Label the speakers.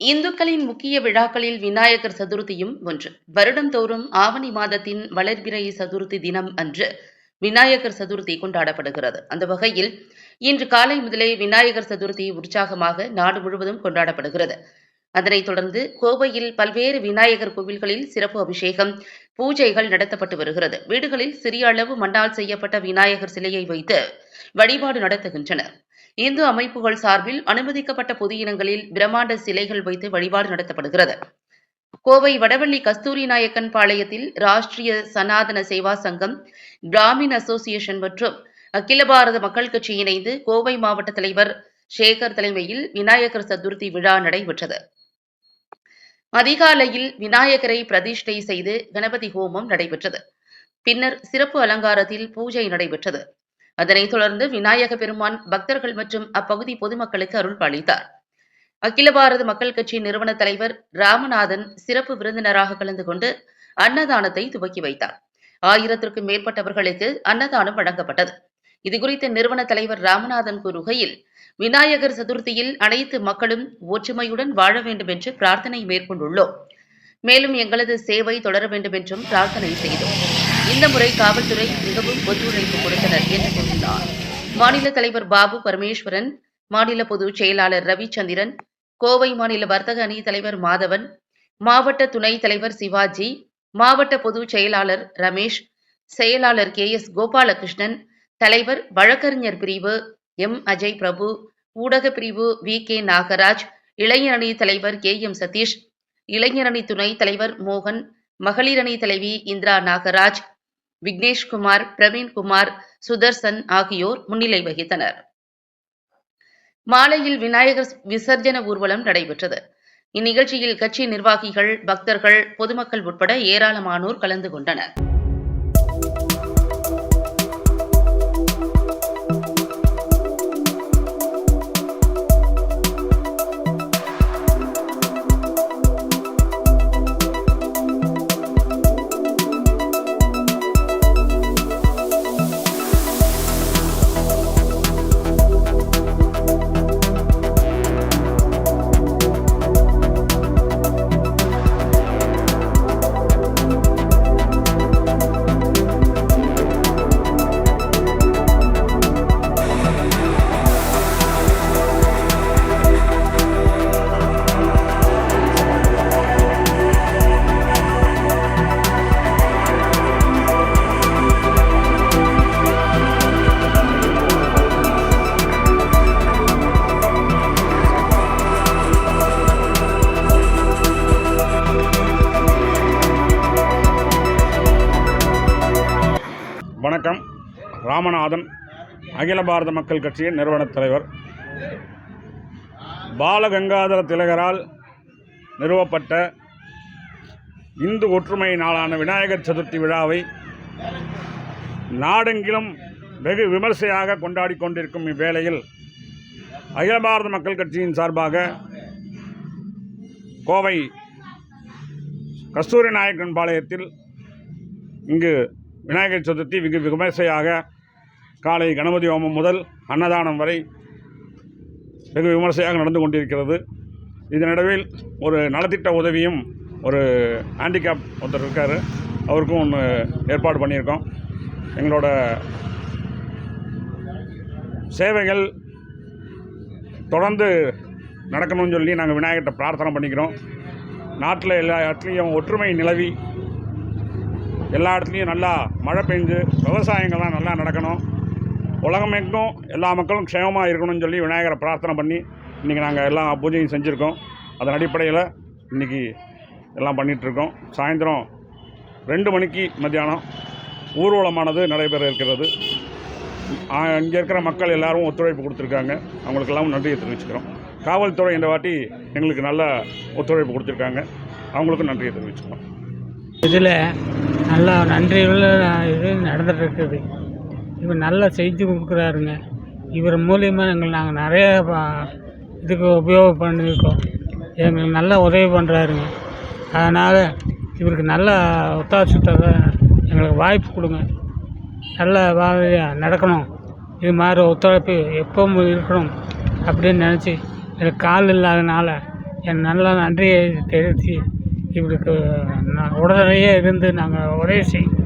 Speaker 1: இந்துக்களின் முக்கிய விழாக்களில் விநாயகர் சதுர்த்தியும் ஒன்று. வருடந்தோறும் ஆவணி மாதத்தின் வளர்பிறை சதுர்த்தி தினம் அன்று விநாயகர் சதுர்த்தி கொண்டாடப்படுகிறது. அந்த வகையில் இன்று காலை முதலே விநாயகர் சதுர்த்தி உற்சாகமாக நாடு முழுவதும் கொண்டாடப்படுகிறது. அதனைத் தொடர்ந்து கோவையில் பல்வேறு விநாயகர் கோவில்களில் சிறப்பு அபிஷேகம் பூஜைகள் நடத்தப்பட்டு வருகிறது. வீடுகளில் சிறிய அளவு மண்ணால் செய்யப்பட்ட விநாயகர் சிலையை வைத்து வழிபாடு நடத்துகின்றனர். இந்து அமைப்புகள் சார்பில் அனுமதிக்கப்பட்ட பொது இனங்களில் பிரம்மாண்ட சிலைகள் வைத்து வழிபாடு நடத்தப்படுகிறது. கோவை வடவள்ளி கஸ்தூரி நாயக்கன் பாளையத்தில் ராஷ்டிரிய சனாதன சேவா சங்கம் பிராமின் அசோசியேஷன் மற்றும் அகில பாரத மக்கள் கட்சி இணைந்து கோவை மாவட்ட தலைவர் சேகர் தலைமையில் விநாயகர் சதுர்த்தி விழா நடைபெற்றது. அதிகாலையில் விநாயகரை பிரதிஷ்டை செய்து கணபதி ஹோமம் நடைபெற்றது. பின்னர் சிறப்பு அலங்காரத்தில் பூஜை நடைபெற்றது. அதனைத் தொடர்ந்து விநாயக பெருமான் பக்தர்கள் மற்றும் அப்பகுதி பொதுமக்களுக்கு அருள் பாலித்தார். அகில பாரத மக்கள் கட்சி நிறுவன தலைவர் ராமநாதன் சிறப்பு விருந்தினராக கலந்து கொண்டு அன்னதானத்தை துவக்கி வைத்தார். ஆயிரத்திற்கும் மேற்பட்டவர்களுக்கு அன்னதானம் வழங்கப்பட்டது. இதுகுறித்து நிறுவன தலைவர் ராமநாதன் கூறுகையில் விநாயகர் சதுர்த்தியில் அனைத்து மக்களும் ஒற்றுமையுடன் வாழ வேண்டும் என்று பிரார்த்தனை மேற்கொண்டுள்ளோம். மேலும் எங்களது சேவை தொடர வேண்டும் என்றும் பிரார்த்தனை செய்தோம். இந்த முறை காவல்துறை மிகவும் ஒத்துழைப்பு கொடுத்தனர் என்று கூறினார். மாநில தலைவர் பாபு பரமேஸ்வரன் மாநில பொதுச் செயலாளர் ரவிச்சந்திரன் கோவை மாநில வர்த்தக அணி தலைவர் மாதவன் மாவட்ட துணைத் தலைவர் சிவாஜி மாவட்ட பொதுச் செயலாளர் ரமேஷ் செயலாளர் கே எஸ் கோபாலகிருஷ்ணன் தலைவர் வழக்கறிஞர் பிரிவு எம் அஜய் பிரபு ஊடக பிரிவு வி கே நாகராஜ் இளைஞர் அணி தலைவர் கே எம் சதீஷ் இளைஞரணி துணைத் தலைவர் மோகன் மகளிர் அணி தலைவி இந்திரா நாகராஜ் விக்னேஷ்குமார் பிரவீன்குமார் சுதர்சன் ஆகியோர் முன்னிலை வகித்தனர். மாலையில் விநாயகர் விசர்ஜன ஊர்வலம் நடைபெற்றது. இந்நிகழ்ச்சியில் கட்சி நிர்வாகிகள் பக்தர்கள் பொதுமக்கள் உட்பட ஏராளமானோர் கலந்து கொண்டனர்.
Speaker 2: ராமநாதன் அகில பாரத மக்கள் கட்சியின் நிறுவனத் தலைவர். பாலகங்காதர திலகரால் நிறுவப்பட்ட இந்து ஒற்றுமை நாளான விநாயகர் சதுர்த்தி விழாவை நாடெங்கிலும் வெகு விமர்சையாக கொண்டாடி கொண்டிருக்கும் இவ்வேளையில் அகில பாரத மக்கள் கட்சியின் சார்பாக கோவை கஸ்தூரி நாயக்கன் பாளையத்தில் இங்கு விநாயகர் சதுர்த்தி வெகு விமர்சையாக காலை கணபதி ஹோமம் முதல் அன்னதானம் வரை வெகு விமர்சையாக நடந்து கொண்டிருக்கிறது. இதனிடவில் ஒரு நலத்திட்ட உதவியும் ஒரு ஹேண்டிகேப் ஒருத்தர் இருக்கார். அவருக்கும் ஒன்று ஏற்பாடு பண்ணியிருக்கோம். எங்களோட சேவைகள் தொடர்ந்து நடக்கணும்னு சொல்லி நாங்கள் விநாயகர்கிட்ட பிரார்த்தனை பண்ணிக்கிறோம். நாட்டில் எல்லா இடத்துலையும் ஒற்றுமை நிலவி எல்லா இடத்துலையும் நல்லா மழை பெஞ்சு விவசாயங்கள்லாம் நல்லா நடக்கணும். உலகமெங்கும் எல்லா மக்களும் க்ஷேமமாக இருக்கணும்னு சொல்லி விநாயகரை பிரார்த்தனை பண்ணி இன்றைக்கி நாங்கள் எல்லா பூஜையும் செஞ்சுருக்கோம். அதன் அடிப்படையில் இன்றைக்கி எல்லாம் பண்ணிகிட்ருக்கோம் சாயந்தரம் ரெண்டு மணிக்கு மத்தியானம் ஊர்வலமானது நடைபெற இருக்கிறது. இங்கே இருக்கிற மக்கள் எல்லோரும் ஒத்துழைப்பு கொடுத்துருக்காங்க. அவங்களுக்கெல்லாம் நன்றியை தெரிவிச்சுக்கிறோம். காவல்துறை இந்த வாட்டி எங்களுக்கு நல்ல ஒத்துழைப்பு கொடுத்துருக்காங்க. அவங்களுக்கும் நன்றியை தெரிவிச்சுக்கிறோம்.
Speaker 3: இதில் நல்லா நன்றியுள்ள இது நடந்துட்டு இருக்குது. இவர் நல்லா செஞ்சு கொடுக்குறாருங்க. இவர் மூலியமாக எங்கள் நாங்கள் நிறைய ப- இதுக்கு உபயோகம் பண்ணியிருக்கோம். எங்களுக்கு நல்லா உதவி பண்ணுறாருங்க அதனால் இவருக்கு நல்ல ஒத்தாசத்தோட எங்களுக்கு வாய்ப்பு கொடுங்க. நல்ல வாரியாக நடக்கணும். இது மாதிரி ஒத்துழைப்பு எப்பவும் இருக்கணும் அப்படின்னு நினச்சி எனக்கு கால் இல்லாதனால என் நல்ல நன்றியை தெரிவித்து இவருக்கு நான் உடனடியே இருந்து நாங்கள் உதவி செய்யணும்